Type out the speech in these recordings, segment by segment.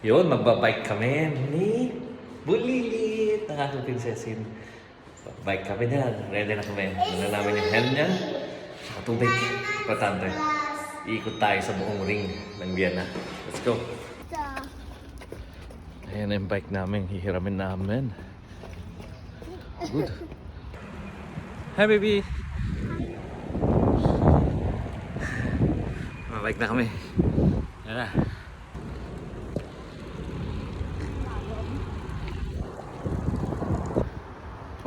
Yun, magbabike kami ni Bulilit ng aking prinsesin. Bike kami na. Ready na kami. Dala namin yung helm niya. Saka tubig. Importante. Iikot tayo sa buong ring ng Vienna. Let's go. Ayan yung bike namin. Hihiramin namin. Good. Hi, baby! Mabike na kami. Ayan na.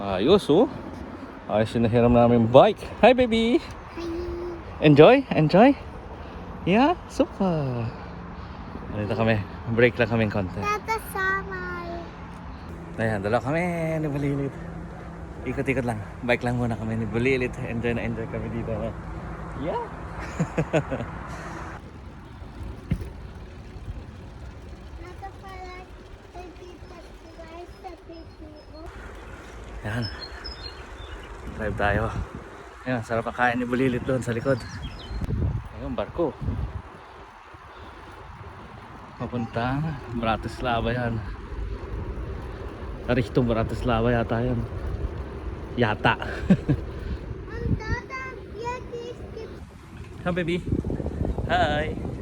Ayos oh. Ayos yung nahiram namin bike. Hi baby! Enjoy? Enjoy? Yeah? Super! Dito kami. Break lang kami konti. Tata Samay. Ayan, dalawa kami ni Bulilit. Ikot-ikot lang. Bike lang muna kami ni Bulilit. Enjoy na enjoy kami dito. Yeah! Ayan. Drive tayo. Ayan, sarap ang kain ni Bulilit doon sa likod. Ayun, barko. Papunta. Bratislava yan. Aristo Bratislava yata yan. Yata. Yan. Hi baby. Hi.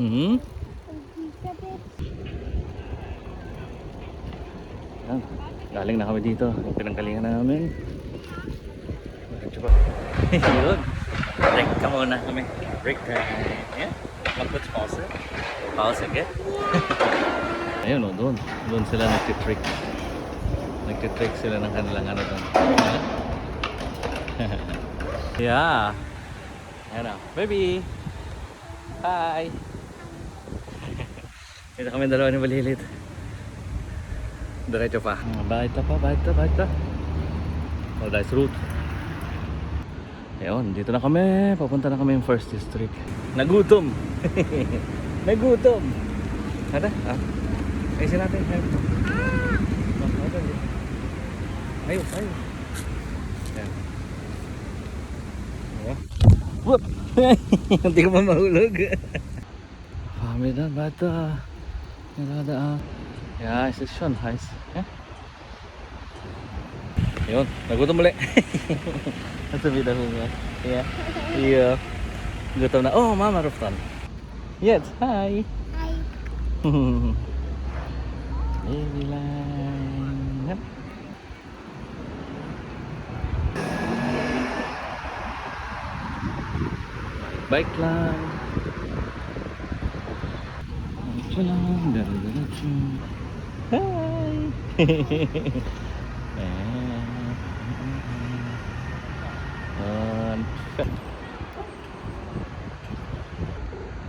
Hmm. Bet. Ayan. Galing na kami dito. Pinanggalingan na namin. Diretso ba? Yun. Break ka muna kami. Break time. Ayan. Mag-put pause. Pause again. Ayun o, doon. Doon sila nagtitrick. Nagtitrick sila ng kanilang ano doon. yeah. Ayan o. Baby! Hi! Dito kami dalawa ni Balilit. Diretso pa. Baita pa, baita, baita. Nice route. Ayun, dito na kami. Papunta na kami yung first district. Nagutom! Nagutom! Hada, ah. Ayusin natin. Ayun. Ah. Ayun, ayun. ribut nanti kamu mau pa mahulog. Pamidan bata. ada ada Ya, itu siyon, guys. Eh? aku nagutom ulit. Nasa bida ko ya iya Iyo. tau na. Oh, mama Rufton. Yes, hi. Hi. Baby line. Yep. Bike lang. Diretso lang, diretso. Hi! Ayan.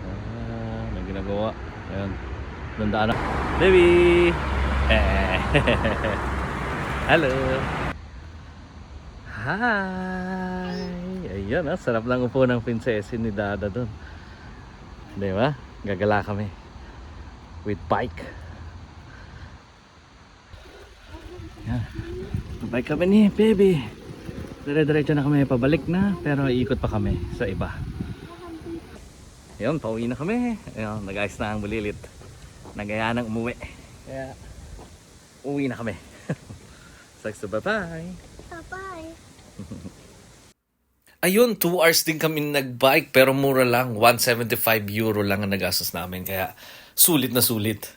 Ah, may ginagawa. Ayan. Dandaan na. Baby! Eh. Hello! Hi! Ayan ah, sarap lang upo ng prinsesin ni Dada doon. Di ba? Gagala kami. With bike. Yan. Bike kami ni baby. Dire-diretso na kami pabalik na pero iikot pa kami sa iba. Ayun, pauwi na kami. Ayun, nag-ayos na ang bulilit. Nagaya ng umuwi. Kaya, uwi na kami. Sakso, bye-bye! bye-bye. Ayun, 2 hours din kami nagbike pero mura lang. 175 euro lang ang nagastos namin. Kaya sulit na sulit.